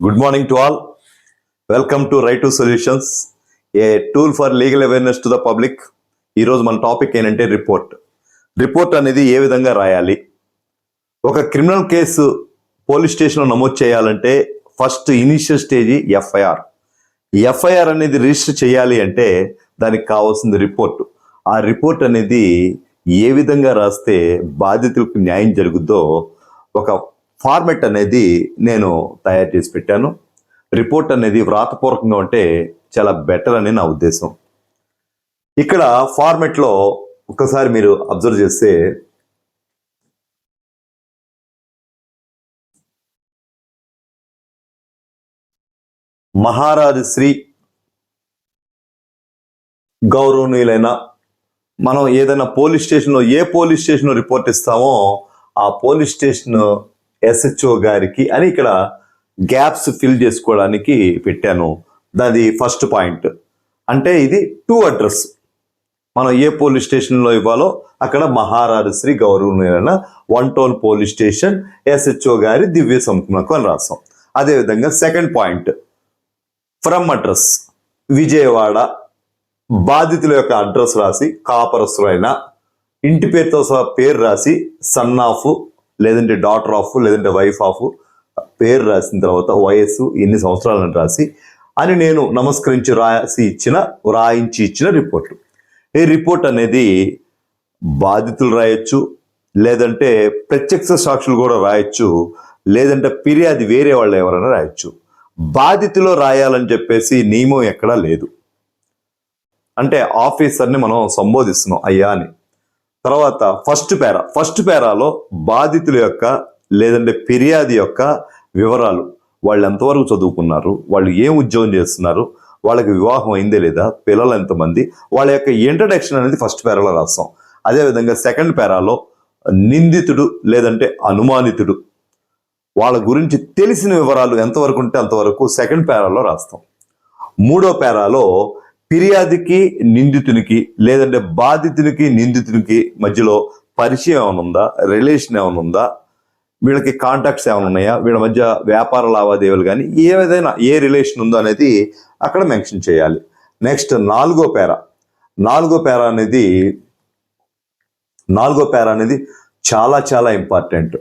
Good morning to all welcome to right to solutions a tool for legal awareness to the public ఈరోజు మన topic ఏంటంటే report report అనేది ఏ విధంగా రాయాలి? ఒక క్రిమినల్ కేసు పోలీస్ స్టేషన్లో నమోదు చేయాలంటే first initial stage FIR FIR అనేది రిజిస్టర్ చేయాలి అంటే దానికి కావాల్సింది రిపోర్ట్ ఆ రిపోర్ట్ అనేది ఏ విధంగా రాస్తే బాధితులకు న్యాయం జరుగుద్దో ఒక ఫార్మెట్ అనేది నేను తయారు చేసి పెట్టాను. రిపోర్ట్ అనేది వ్రాతపూర్వకంగా ఉంటే చాలా బెటర్ అని నా ఉద్దేశం. ఇక్కడ ఫార్మెట్లో ఒకసారి మీరు అబ్జర్వ్ చేస్తే మహారాజు శ్రీ గౌరవనీయులైన మనం ఏదైనా పోలీస్ స్టేషన్లో ఏ పోలీస్ స్టేషన్లో రిపోర్ట్ ఇస్తామో ఆ పోలీస్ స్టేషన్ ఎస్హెచ్ఓ గారికి అని ఇక్కడ గ్యాప్స్ ఫిల్ చేసుకోవడానికి పెట్టాను. దాది ఫస్ట్ పాయింట్. అంటే ఇది టూ అడ్రస్. మనం ఏ పోలీస్ స్టేషన్లో ఇవ్వాలో అక్కడ మహారాజు శ్రీ గౌరవనీయులైన one town police station SHO గారి దివ్య సంకునకు అని రాస్తాం అదేవిధంగా second point. From address. Vijayawada. బాధితుల యొక్క అడ్రస్ రాసి కాపరస్తులైన. ఇంటి పేరుతో సహా పేరు రాసి సన్ ఆఫ్ లేదంటే డాటర్ ఆఫ్ లేదంటే వైఫ్ ఆఫ్ పేరు రాసిన తర్వాత వయస్సు ఎన్ని సంవత్సరాలను రాసి అని నేను నమస్కరించి రాసి ఇచ్చిన రాయించి ఇచ్చిన రిపోర్ట్ ఈ రిపోర్ట్ అనేది బాధితులు రాయొచ్చు లేదంటే ప్రత్యక్ష సాక్షులు కూడా రాయొచ్చు లేదంటే ఫిర్యాదు వేరే వాళ్ళు ఎవరైనా రాయొచ్చు. బాధితులో రాయాలని చెప్పేసి నియమం ఎక్కడా లేదు. అంటే ఆఫీసర్ని మనం సంబోధిస్తున్నాం అయ్యా అని. తర్వాత ఫస్ట్ పేరా. ఫస్ట్ పేరాలో బాధితుల యొక్క లేదంటే ఫిర్యాదు యొక్క వివరాలు వాళ్ళు ఎంతవరకు చదువుకున్నారు వాళ్ళు ఏం ఉద్యోగం చేస్తున్నారు వాళ్ళకి వివాహం అయిందే లేదా పిల్లలు ఎంతమంది వాళ్ళ యొక్క ఇంట్రడక్షన్ అనేది ఫస్ట్ పేరాలో రాస్తాం. అదేవిధంగా సెకండ్ పేరాలో నిందితుడు లేదంటే అనుమానితుడు వాళ్ళ గురించి తెలిసిన వివరాలు ఎంతవరకు ఉంటే అంతవరకు సెకండ్ పేరాలో రాస్తాం. మూడో పేరాలో ఫిర్యాదుకి నిందితునికి లేదంటే బాధితునికి నిందితునికి మధ్యలో పరిచయం ఏమైనా ఉందా? రిలేషన్ ఏమైనా ఉందా? వీళ్ళకి కాంటాక్ట్స్ ఏమైనా ఉన్నాయా? వీళ్ళ మధ్య వ్యాపార లావాదేవీలు కానీ ఏదైనా ఏ రిలేషన్ ఉందో అనేది అక్కడ మెన్షన్ చేయాలి. నెక్స్ట్ నాలుగో పేర. నాలుగో పేర అనేది నాలుగో పేర అనేది చాలా చాలా ఇంపార్టెంట్.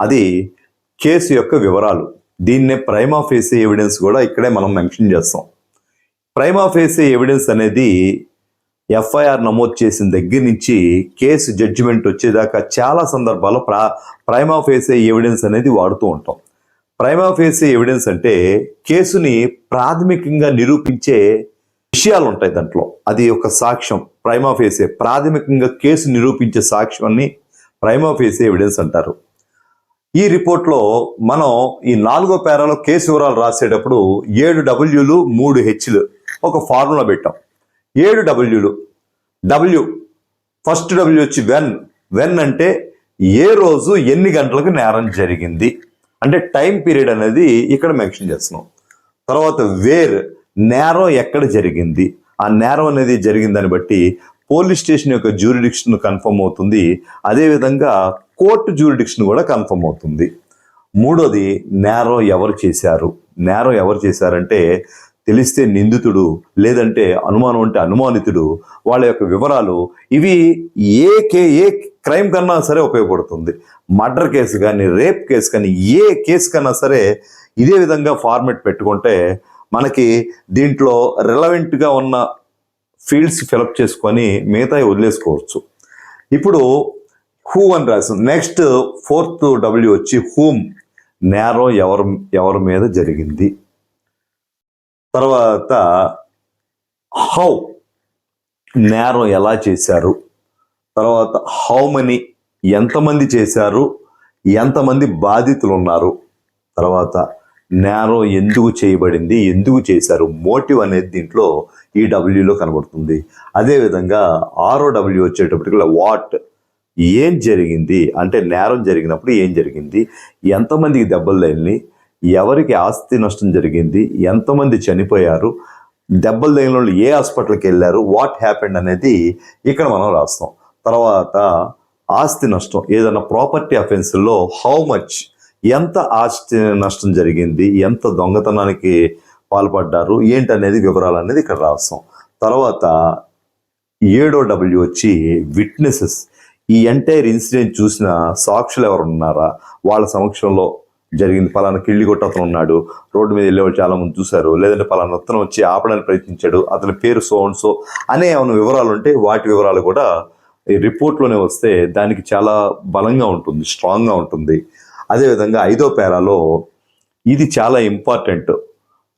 అది కేసు యొక్క వివరాలు. దీన్నే ప్రైమా ఫేసీ ఎవిడెన్స్ కూడా ఇక్కడే మనం మెన్షన్ చేస్తాం. ప్రైమా ఫేసీ ఎవిడెన్స్ అనేది ఎఫ్ఐఆర్ నమోదు చేసిన దగ్గర నుంచి కేసు జడ్జిమెంట్ వచ్చేదాకా చాలా సందర్భాల్లో ప్రా ప్రైమా ఫేసీ ఎవిడెన్స్ అనేది వాడుతూ ఉంటాం. ప్రైమా ఫేసీ ఎవిడెన్స్ అంటే కేసుని ప్రాథమికంగా నిరూపించే విషయాలు ఉంటాయి దాంట్లో. అది ఒక సాక్ష్యం. ప్రైమా ఫేసే ప్రాథమికంగా కేసు నిరూపించే సాక్ష్యాన్ని ప్రైమా ఫేసీ ఎవిడెన్స్ అంటారు. ఈ రిపోర్ట్లో మనం ఈ నాలుగో పేరాలో కేసు వివరాలు రాసేటప్పుడు ఏడు డబ్ల్యూలు మూడు హెచ్లు ఒక ఫార్ములా పెట్టాం. ఏడు డబ్ల్యూలు. డబ్ల్యూ ఫస్ట్ డబ్ల్యూ వచ్చి వెన్. వెన్ అంటే ఏ రోజు ఎన్ని గంటలకు నేరం జరిగింది? అంటే టైం పీరియడ్ అనేది ఇక్కడ మెన్షన్ చేస్తున్నాం. తర్వాత వేర్ నేరం ఎక్కడ జరిగింది? ఆ నేరం అనేది జరిగిందని బట్టి పోలీస్ స్టేషన్ యొక్క జ్యూరిడిక్షన్ కన్ఫర్మ్ అవుతుంది. అదేవిధంగా కోర్టు జ్యూరిడిక్షన్ కూడా కన్ఫర్మ్ అవుతుంది. మూడోది నేరం ఎవరు చేశారు? నేరం ఎవరు చేశారంటే తెలిస్తే నిందితుడు లేదంటే అనుమానం అంటే అనుమానితుడు వాళ్ళ యొక్క వివరాలు ఇవి ఏ కే ఏ క్రైమ్ కన్నా సరే ఉపయోగపడుతుంది. మర్డర్ కేసు కానీ రేప్ కేసు కానీ ఏ కేసు కన్నా సరే ఇదే విధంగా ఫార్మెట్ పెట్టుకుంటే మనకి దీంట్లో రిలవెంట్గా ఉన్న ఫీల్డ్స్ ఫిలప్ చేసుకొని మిగతా వదిలేసుకోవచ్చు. ఇప్పుడు హూ అని రాసింది. నెక్స్ట్ ఫోర్త్ డబ్ల్యూ వచ్చి హూమ్. నేరం ఎవరు ఎవరి మీద జరిగింది? తర్వాత హౌ నేరం ఎలా చేశారు? తర్వాత హౌ మనీ ఎంతమంది చేశారు? ఎంతమంది బాధితులు ఉన్నారు తర్వాత నేరం ఎందుకు చేయబడింది? ఎందుకు చేశారు? మోటివ్ అనేది దీంట్లో ఈ డబ్ల్యూలో కనబడుతుంది. అదేవిధంగా ఆరో డబ్ల్యూ వచ్చేటప్పటికి వాట్ ఏం జరిగింది? అంటే నేరం జరిగినప్పుడు ఏం జరిగింది? ఎంతమందికి దెబ్బలు తగిలినాయి? ఎవరికి ఆస్తి నష్టం జరిగింది ఎంతమంది చనిపోయారు దెబ్బలు తగిన వాళ్ళు ఏ హాస్పిటల్కి వెళ్ళారు వాట్ హ్యాపెండ్ అనేది ఇక్కడ మనం రాస్తాం. తర్వాత ఆస్తి నష్టం ఏదైనా ప్రాపర్టీ అఫెన్స్లో హౌ మచ్ ఎంత ఆస్తి నష్టం జరిగింది ఎంత దొంగతనానికి పాల్పడ్డారు ఏంటనేది వివరాలు అనేది ఇక్కడ రాస్తాం. తర్వాత ఏడో డబ్ల్యూ వచ్చి విట్నెసెస్ ఈ ఎంటైర్ ఇన్సిడెంట్ చూసిన సాక్షులు ఎవరు ఉన్నారా వాళ్ళ సమక్షంలో జరిగింది. పలానా కిళ్ళి కొట్టు అతను ఉన్నాడు. రోడ్డు మీద వెళ్ళేవాళ్ళు చాలా మంది చూశారు. లేదంటే పలానా అతను వచ్చి ఆపడానికి ప్రయత్నించాడు. అతని పేరు సో అండ్ సో అనే ఏమైనా వివరాలు ఉంటే వాటి వివరాలు కూడా ఈ రిపోర్ట్లోనే వస్తే దానికి చాలా బలంగా ఉంటుంది స్ట్రాంగ్గా ఉంటుంది. అదేవిధంగా ఐదో పేరాలో ఇది చాలా ఇంపార్టెంట్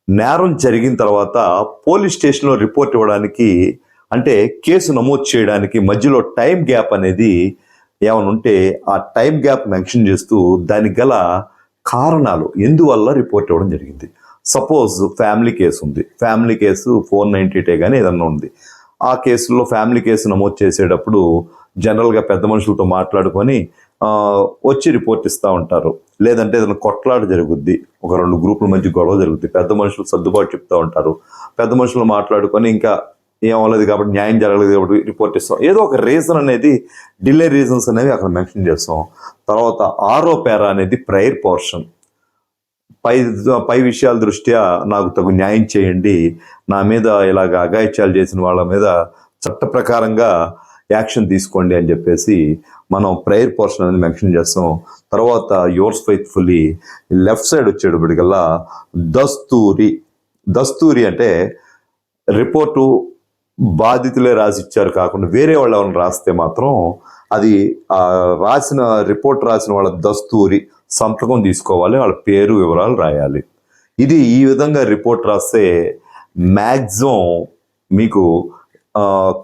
నేరం జరిగిన తర్వాత పోలీస్ స్టేషన్లో రిపోర్ట్ ఇవ్వడానికి అంటే కేసు నమోదు చేయడానికి మధ్యలో టైం గ్యాప్ అనేది ఏమైనా ఉంటే ఆ టైం గ్యాప్ మెన్షన్ చేస్తూ దానికి గల కారణాలు ఎందువల్ల రిపోర్ట్ ఇవ్వడం జరిగింది. సపోజ్ ఫ్యామిలీ కేసు ఉంది. ఫ్యామిలీ కేసు ఫోర్ నైంటీ కానీ ఏదన్నా ఉంది. ఆ కేసుల్లో ఫ్యామిలీ కేసు నమోదు చేసేటప్పుడు జనరల్గా పెద్ద మనుషులతో మాట్లాడుకొని వచ్చి రిపోర్ట్ ఇస్తూ ఉంటారు. లేదంటే ఏదైనా కొట్లాట జరుగుద్ది. ఒక రెండు గ్రూపుల మధ్య గొడవ జరుగుద్ది. పెద్ద మనుషులు సర్దుబాటు చెప్తూ ఉంటారు. పెద్ద మనుషులు మాట్లాడుకొని ఇంకా ఏం అవ్వలేదు కాబట్టి న్యాయం జరగలేదు కాబట్టి రిపోర్ట్ ఇస్తాం. ఏదో ఒక రీజన్ అనేది డిలే రీజన్స్ అనేవి అక్కడ మెన్షన్ చేస్తాం. తర్వాత ఆరో పేరా అనేది ప్రైర్ పోర్షన్ పై పై విషయాల దృష్ట్యా నాకు తగు న్యాయం చేయండి. నా మీద ఇలాగ అఘాయిత్యాలు చేసిన వాళ్ళ మీద చట్ట ప్రకారంగా యాక్షన్ తీసుకోండి అని చెప్పేసి మనం ప్రేయర్ పోర్షన్ అనేది మెన్షన్ చేస్తాం. తర్వాత యోర్స్ ఫైత్ఫుల్లీ లెఫ్ట్ సైడ్ వచ్చేటప్పటికల్లా దస్తూరి దస్తూరి అంటే రిపోర్టు బాధితులే రాసి ఇచ్చారు కాకుండా వేరే వాళ్ళు ఎవరైనా రాస్తే మాత్రం అది రాసిన రిపోర్ట్ రాసిన వాళ్ళ దస్తూరి సంతకం తీసుకోవాలి వాళ్ళ పేరు వివరాలు రాయాలి. ఇది ఈ విధంగా రిపోర్ట్ రాస్తే మ్యాక్సిమం మీకు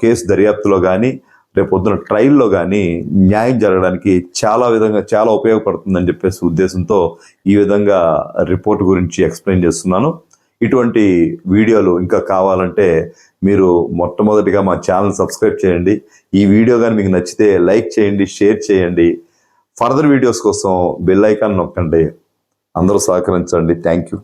కేసు దర్యాప్తులో కానీ రేపు పొద్దున ట్రయల్లో కానీ న్యాయం జరగడానికి చాలా విధంగా చాలా ఉపయోగపడుతుందని చెప్పేసి ఉద్దేశంతో ఈ విధంగా రిపోర్ట్ గురించి ఎక్స్ప్లెయిన్ చేస్తున్నాను. ఇటువంటి వీడియోలు ఇంకా కావాలంటే మీరు మొట్టమొదటిగా మా ఛానల్ సబ్స్క్రైబ్ చేయండి. ఈ వీడియో కానీ మీకు నచ్చితే లైక్ చేయండి షేర్ చేయండి. ఫర్దర్ వీడియోస్ కోసం బెల్ ఐకాన్ నొక్కండి. అందరూ సహకరించండి. Thank you.